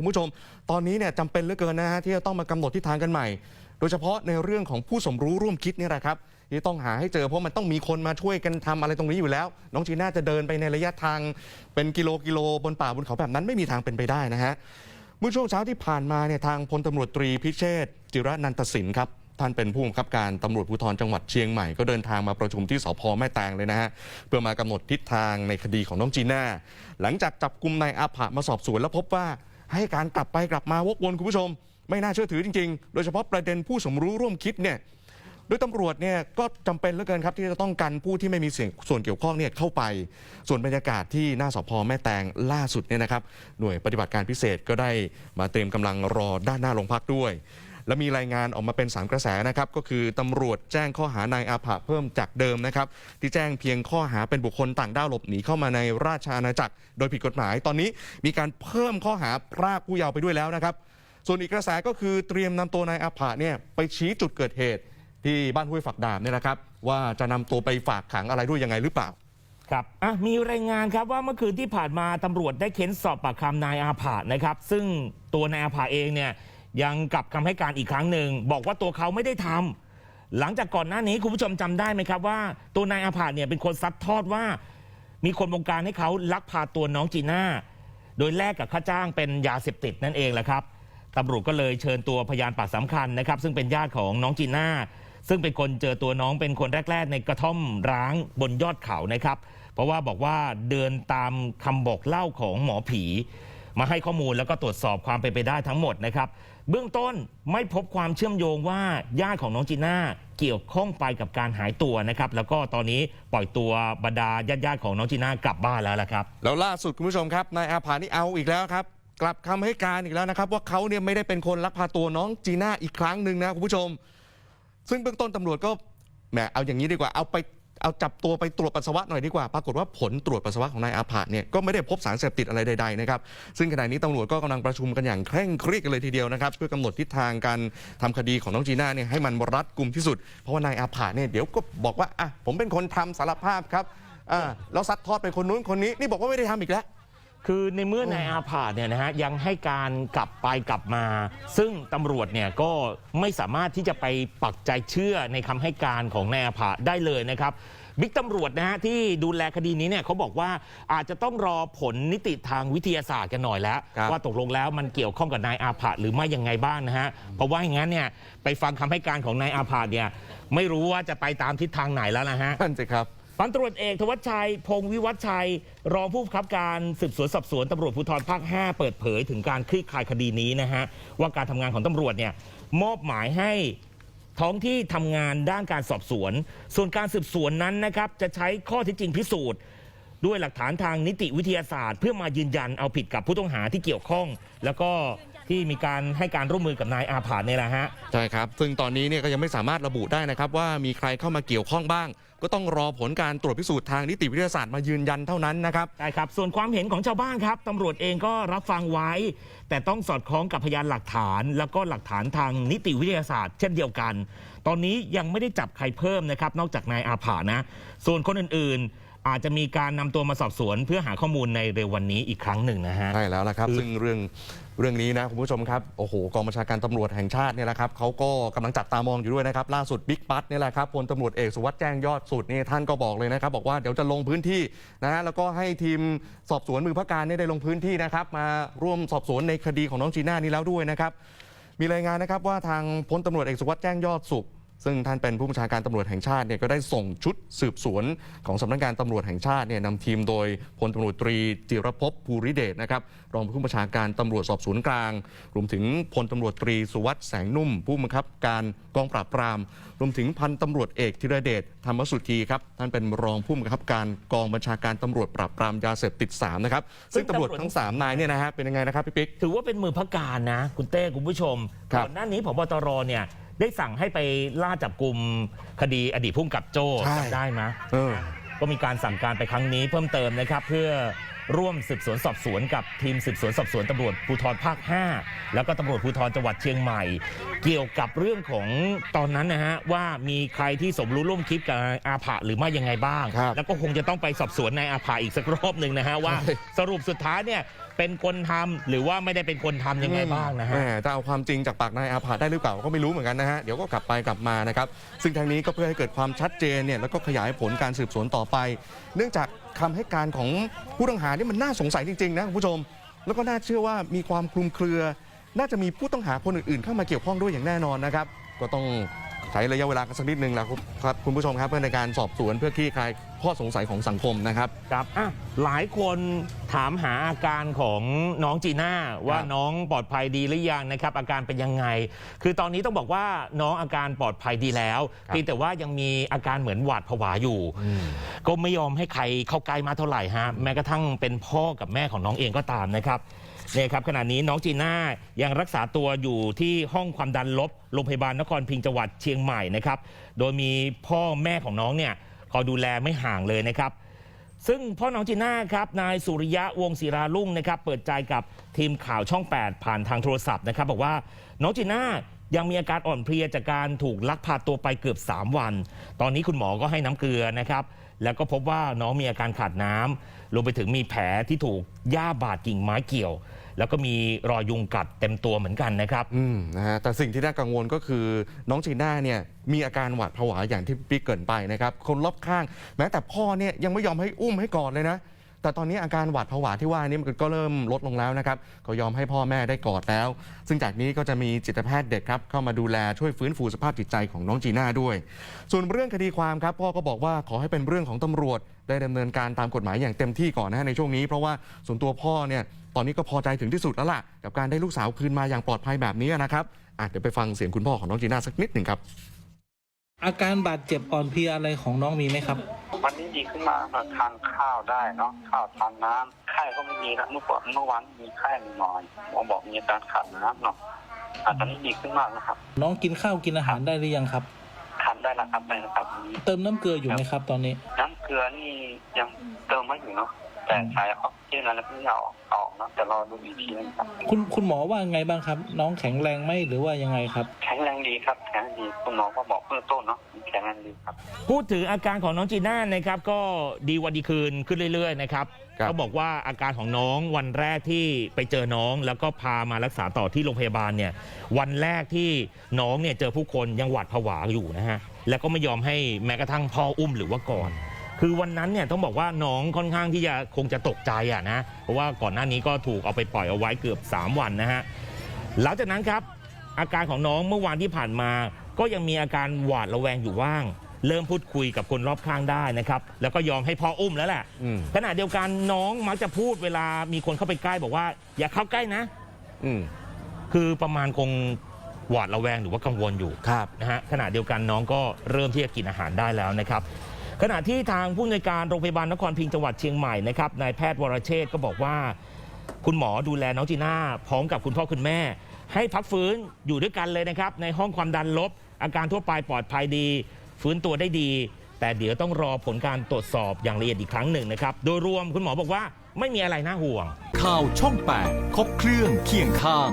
คุณผู้ชม ตอนนี้เนี่ยจำเป็นเหลือเกินนะฮะที่จะต้องมากำหนดทิศทางกันใหม่ โดยเฉพาะในเรื่องของผู้สมรู้ร่วมคิดนี่แหละครับที่ต้องหาให้เจอเพราะมันต้องมีคนมาช่วยกันทำอะไรตรงนี้อยู่แล้ว น้องจีน่าจะเดินไปในระยะทางเป็นกิโลกิโลบนป่าบนเขาแบบนั้นไม่มีทางเป็นไปได้นะฮะเมื่อช่วงเช้าที่ผ่านมาเนี่ยทางพลตำรวจตรีพิเชษฐ์จิระนันตสินครับท่านเป็นผู้บังคับการตำรวจภูธรจังหวัดเชียงใหม่ก็เดินทางมาประชุมที่สพแม่แตงเลยนะฮะเพื่อมากำหนดทิศทางในคดีของน้องจีน่าหลังจากจับกลุ่มนายอาผะมาสอบสวนแล้วพบว่า ให้การกลับไปกลับมาวกวนคุณผู้ชม ไม่น่าเชื่อถือจริง ๆ โดยเฉพาะประเด็นผู้สมรู้ร่วมคิดเนี่ยโดยตำรวจเนี่ยก็จำเป็นเหลือเกินครับ ที่จะต้องกันผู้ที่ไม่มีส่วนเกี่ยวข้องเนี่ยเข้าไป ส่วนบรรยากาศที่หน้าสพแม่แตงล่าสุดเนี่ยนะครับ หน่วยปฏิบัติการพิเศษก็ได้มาเตรียมกำลังรอด้านหน้าโรงพักด้วย และมีรายงานออกมาเป็นสามกระแสนะครับก็คือตำรวจแจ้งข้อหานายอาผะเพิ่มจากเดิมนะครับที่แจ้งเพียงข้อหาเป็นบุคคลต่างด้าวหลบหนีเข้ามาในราชอาณาจักร โดยผิดกฎหมายตอนนี้มีการเพิ่มข้อหาพรากผู้เยาว์ไปด้วยแล้วนะครับ ส่วนอีกกระแสก็คือเตรียมนำตัวนายอาผะเนี่ยไปชี้จุดเกิดเหตุที่บ้านห้วยฝักดาบเนี่ยนะครับ ว่าจะนำตัวไปฝากขังอะไรด้วยยังไงหรือเปล่า ครับอะมีรายงานครับว่าเมื่อคืนที่ผ่านมาตำรวจได้เค้นสอบปากคำนายอาผานะครับ ซึ่งตัวนายอาผาเองเนี่ย ยังกลับคำให้การอีกครั้งหนึ่งบอกว่าตัวเขาไม่ได้ทำหลังจากก่อนหน้านี้คุณผู้ชมจำได้ไหมครับว่า ตัวนายอาผาเนี่ยเป็นคนซัดทอดว่า มีคนบงการให้เขาลักพาตัวน้องจีน่า โดยแลกกับค่าจ้างเป็นยาเสพติดนั่นเองแหละครับตำรวจก็เลยเชิญตัวพยานปากสำคัญนะครับ ซึ่งเป็นญาติของน้องจีน่า ซึ่งเป็นคนเจอตัวน้องเป็นคนแรก ๆ ในกระท่อมร้างบนยอดเขานะครับ เพราะว่าบอกว่าเดินตามคำบอกเล่าของหมอผี มาให้ข้อมูลแล้วก็ตรวจสอบความเป็นไปได้ทั้งหมดนะครับ เบื้องต้นไม่พบความเชื่อมโยงว่าญาติของน้องจีน่าเกี่ยวข้องไปกับการหายตัวนะครับ แล้วก็ตอนนี้ปล่อยตัวบรรดาญาติๆของน้องจีน่ากลับบ้านแล้วละครับ แล้วล่าสุดคุณผู้ชมครับนายอาผานี่เอาอีกแล้วครับ กลับคำให้การอีกแล้วนะครับ ว่าเขาเนี่ยไม่ได้เป็นคนลักพาตัวน้องจีน่าอีกครั้งหนึ่งนะคุณผู้ชม ซึ่งเบื้องต้นตำรวจก็แหมเอาอย่างนี้ดีกว่าเอาไป เอาจับตัวไปตรวจปัสสาวะหน่อยดีกว่า ปรากฏว่าผลตรวจปัสสาวะของนายอาผาเนี่ยก็ไม่ได้พบสารเสพติดอะไรใดๆนะครับซึ่งขณะนี้ตำรวจก็กำลังประชุมกันอย่างเคร่งเครียดกันเลยทีเดียวนะครับเพื่อกำหนดทิศทางการทำคดีของน้องจีน่าเนี่ยให้มันรัดกุมที่สุด เพราะว่านายอาผาเนี่ยเดี๋ยวก็บอกว่าอะผมเป็นคนทำสารภาพครับอ่าแล้วซัดทอดไปคนนู้นคนนี้นี่บอกว่าไม่ได้ทำอีกแล้ว คือในเมื่อนายอาผาดเนี่ยนะฮะยังให้การกลับไปกลับมา ซึ่งตำรวจเนี่ยก็ไม่สามารถที่จะไปปักใจเชื่อในคำให้การของนายอาผาดได้เลยนะครับบิ๊กตำรวจนะฮะที่ดูแลคดีนี้เนี่ยเขาบอกว่าอาจจะต้องรอผลนิติทางวิทยาศาสตร์กันหน่อยแล้วครับว่าตกลงแล้วมันเกี่ยวข้องกับนายอาผาดหรือไม่ยังไงบ้างนะฮะเพราะว่าอย่างนั้นเนี่ยไปฟังคำให้การของนายอาผาดเนี่ยไม่รู้ว่าจะไปตามทิศทางไหนแล้วนะฮะนั่นสิครับ พันตรวจเอกธวัชชัย พงศ์วิวัชชัย รองผู้บังคับการสืบสวนสอบสวนตำรวจภูธรภาค 5 เปิดเผยถึงการคลี่คลายคดีนี้นะฮะว่าการทำงานของตำรวจเนี่ยมอบหมายให้ท้องที่ทำงานด้านการสอบสวน ส่วนการสืบสวนนั้นนะครับจะใช้ข้อเท็จจริงพิสูจน์ ด้วยหลักฐานทางนิติวิทยาศาสตร์ เพื่อมายืนยันเอาผิดกับผู้ต้องหาที่เกี่ยวข้อง แล้วก็ที่มีการให้การร่วมมือกับนายอาผาดเนี่ยแหละฮะ ใช่ครับ ซึ่งตอนนี้เนี่ยก็ยังไม่สามารถระบุได้นะครับว่ามีใครเข้ามาเกี่ยวข้องบ้าง ก็ต้องรอผลการตรวจพิสูจน์ทางนิติวิทยาศาสตร์มายืนยันเท่านั้นนะครับได้ครับ ส่วนความเห็นของชาวบ้านครับตำรวจเองก็รับฟังไว้ แต่ต้องสอดคล้องกับพยานหลักฐาน แล้วก็หลักฐานทางนิติวิทยาศาสตร์ เช่นเดียวกัน ตอนนี้ยังไม่ได้จับใครเพิ่มนะครับ นอกจากนายอาผานะ ส่วนคนอื่นๆ อาจจะมีการนำตัวมาสอบสวน เพื่อหาข้อมูลในเร็ววันนี้อีกครั้งหนึ่งนะฮะ ใช่แล้วละครับคือซึ่งเรื่องเรื่องนี้นะคุณผู้ชมครับโอ้โหกองบัญชาการตำรวจแห่งชาติเนี่ยแหละครับเขาก็กำลังจับตามองอยู่ด้วยนะครับล่าสุดบิ๊กปั๊ดเนี่ยแหละครับพลตำรวจเอกสุวัสด์แจ้งยอดสุดนี่ท่านก็บอกเลยนะครับบอกว่าเดี๋ยวจะลงพื้นที่นะฮะแล้วก็ให้ทีมสอบสวนมือพระการเนี่ยได้ลงพื้นที่นะครับมาร่วมสอบสวนในคดีของน้องจีน่านี้แล้วด้วยนะครับมีรายงานนะครับว่าทางพลตำรวจเอกสุวัสด์แจ้งยอดสุข ซึ่งท่านเป็นผู้บัญชาการตำรวจแห่งชาติเนี่ยก็ได้ส่งชุดสืบสวนของสำนักงานตำรวจแห่งชาติเนี่ยนำทีมโดยพลตำรวจตรีจิรภพภูริเดชนะครับรองผู้บัญชาการตำรวจสอบสวนกลาง รวมถึงพลตำรวจตรีสุวัสด์แสงนุ่ม ผู้บังคับการกองปราบปราม รวมถึงพันตำรวจเอกธีรเดชธรรมสุธีครับท่านเป็นรองผู้บังคับการกองบัญชาการตำรวจปราบปรามยาเสพติดสามนะครับซึ่งตำรวจทั้งสามนายเนี่ยนะฮะเป็นยังไงนะครับพี่ปิ๊กถือว่าเป็นมือพระการนะคุณเต้คุณผู้ชมครับก่อนหน้านี้พบตรเนี่ย ได้สั่งให้ไปล่าจับกลุ่มคดีอดีตพุ่มกับโจ้ใช่ จำได้ไหมเออ ก็มีการสั่งการไปครั้งนี้เพิ่มเติมนะครับ เพื่อร่วมสืบสวนสอบสวนกับทีมสืบสวนสอบสวนตำรวจภูธรภาค 5 แล้วก็ตำรวจภูธรจังหวัดเชียงใหม่ เกี่ยวกับเรื่องของตอนนั้นนะฮะว่ามีใครที่สมรู้ร่วมคิดกับอาผะหรือไม่ยังไงบ้าง ครับแล้วก็คงจะต้องไปสอบสวนในายอาผะอีกสักรอบหนึ่งนะฮะว่า ใช่ สรุปสุดท้ายเนี่ย เป็นคนทำหรือว่าไม่ได้เป็นคนทำยังไงบ้างนะฮะ แหมจะเอาความจริงจากปากนายอาผาได้หรือเปล่าก็ไม่รู้เหมือนกันนะฮะ เดี๋ยวก็กลับไปกลับมานะครับ ซึ่งทางนี้ก็เพื่อให้เกิดความชัดเจนเนี่ยแล้วก็ขยายผลการสืบสวนต่อไป เนื่องจากคำให้การของผู้ต้องหานี่มันน่าสงสัยจริงๆนะคุณผู้ชม แล้วก็น่าเชื่อว่ามีความคลุมเครือ น่าจะมีผู้ต้องหาคนอื่นๆ เข้ามาเกี่ยวข้องด้วยอย่างแน่นอนนะครับ ก็ต้อง ใช้ระยะเวลากันสักนิดนึงแล้วครับคุณผู้ชมครับเพื่อในการสอบสวนเพื่อคลี่คลายข้อสงสัยของสังคมนะครับ ครับอะหลายคนถามหาอาการของน้องจีน่าว่าครับน้องปลอดภัยดีหรือยังนะครับ อาการเป็นยังไง คือตอนนี้ต้องบอกว่าน้องอาการปลอดภัยดีแล้วครับเพียงแต่ว่ายังมีอาการเหมือนหวาดผวาอยู่ ก็ไม่ยอมให้ใครเข้าใกล้มากเท่าไหร่ฮะแม้กระทั่งเป็นพ่อกับแม่ของน้องเองก็ตามนะครับ เนี่ยครับขณะนี้น้องจีน่ายังรักษาตัวอยู่ที่ห้องความดันลบโรงพยาบาลนครพิงจังหวัดเชียงใหม่นะครับ โดยมีพ่อแม่ของน้องเนี่ยคอยดูแลไม่ห่างเลยนะครับ ซึ่งพ่อน้องจีน่าครับนายสุริยะวงศิราลุ่งนะครับ เปิดใจกับทีมข่าวช่อง 8 ผ่านทางโทรศัพท์นะครับ บอกว่าน้องจีน่ายังมีอาการอ่อนเพลียจากการถูกลักพาตัวไปเกือบ 3 วัน ตอนนี้คุณหมอก็ให้น้ำเกลือนะครับ แล้วก็พบว่าน้องมีอาการขาดน้ำรวมไปถึงมีแผลที่ถูกหญ้าบาดกิ่งไม้เกี่ยว แล้วก็มีรอยยุงกัดเต็มตัวเหมือนกันนะครับ อืมนะฮะแต่สิ่งที่น่ากังวลก็คือน้องจีน่าเนี่ยมีอาการหวาดผวาอย่างที่พี่เกรินไปนะครับคนรอบข้าง แม้แต่พ่อเนี่ยยังไม่ยอมให้อุ้มให้กอดเลยนะ แต่ตอนนี้อาการหวาดผวาที่ว่านี่มันก็เริ่มลดลงแล้วนะครับก็ยอมให้พ่อแม่ได้กอดแล้ว ซึ่งจากนี้ก็จะมีจิตแพทย์เด็กครับเข้ามาดูแลช่วยฟื้นฟูสภาพจิตใจของน้องจีน่าด้วย ส่วนเรื่องคดีความครับพ่อก็บอกว่าขอให้เป็นเรื่องของตำรวจ ได้ดำเนินการตามกฎหมายอย่างเต็มที่ก่อนนะฮะในช่วงนี้เพราะว่าส่วนตัวพ่อเนี่ย ตอนนี้ก็พอใจถึงที่สุดแล้วล่ะ กับการได้ลูกสาวคืนมาอย่างปลอดภัยแบบนี้นะครับอะเดี๋ยวไปฟังเสียงคุณพ่อของน้องจีน่าสักนิดหนึ่งครับ อาการบาดเจ็บอ่อนเพลียอะไรของน้องมีไหมครับ วันนี้ดีขึ้นมากครับทานข้าวได้เนาะข้าวทานน้ำไข้ก็ไม่มีแล้วเมื่อก่อนเมื่อวานมีไข้หน่อยหมอบอกมีอาการขาดน้ำเนาะอาตอนนี้ดีขึ้นมากนะครับ น้องกินข้าวกินอาหารได้หรือยังครับทานได้แล้วครับได้แล้วครับ เติมน้ำเกลืออยู่ไหมครับ ตอนนี้ น้ำเกลือนี่ยังเติมไม่อยู่เนาะ แต่ใช้ออกซิเจนแล้วเพิ่งเอาออกเนาะแต่รอดูอีกทีนะครับ คุณคุณหมอว่าไงบ้างครับ น้องแข็งแรงไหมหรือว่ายังไงครับ แข็งแรงดีครับแข็งแรงดีคุณหมอก็บอกเบื้องต้นเนาะแข็งแรงดีครับ พูดถึงอาการของน้องจีน่านะครับ ก็ดีวันดีคืนขึ้นเรื่อยๆนะครับครับ เขาบอกว่าอาการของน้องวันแรกที่ไปเจอน้อง แล้วก็พามารักษาต่อที่โรงพยาบาลเนี่ยวันแรกที่น้องเนี่ยเจอผู้คนยังหวาดผวาอยู่นะฮะแล้วก็ไม่ยอมให้แม้กระทั่งพ่ออุ้มหรือว่าก่อน คือวันนั้นเนี่ยต้องบอกว่าน้องค่อนข้างที่จะคงจะตกใจอะนะเพราะว่าก่อนหน้านี้ก็ถูกเอาไปปล่อยเอาไว้เกือบ 3 วันนะฮะหลังจากนั้นครับ อาการของน้องเมื่อวานที่ผ่านมา ก็ยังมีอาการหวาดระแวงอยู่ว่าง เริ่มพูดคุยกับคนรอบข้างได้นะครับแล้วก็ยอมให้พ่ออุ้มแล้วแหละอืม ขณะเดียวกันน้องมักจะพูดเวลามีคนเข้าไปใกล้บอกว่า อย่าเข้าใกล้นะ อืมคือประมาณคงหวาดระแวงหรือว่ากังวลอยู่ ครับ นะฮะขณะเดียวกันน้องก็เริ่มที่จะกินอาหารได้แล้วนะครับ ขณะที่ทางผู้อำนวยการโรงพยาบาลนครพิงจังหวัดเชียงใหม่นะครับนายแพทย์วรเชษก็บอกว่า คุณหมอดูแลน้องจีน่าพร้อมกับคุณพ่อคุณแม่ ให้พักฟื้นอยู่ด้วยกันเลยนะครับ ในห้องความดันลบ อาการทั่วไปปลอดภัยดี ฟื้นตัวได้ดี แต่เดี๋ยวต้องรอผลการตรวจสอบอย่างละเอียดอีกครั้งหนึ่งนะครับโดยรวมคุณหมอบอกว่าไม่มีอะไรน่าห่วง ข่าวช่อง 8 ครบเครื่องเคียงข้าง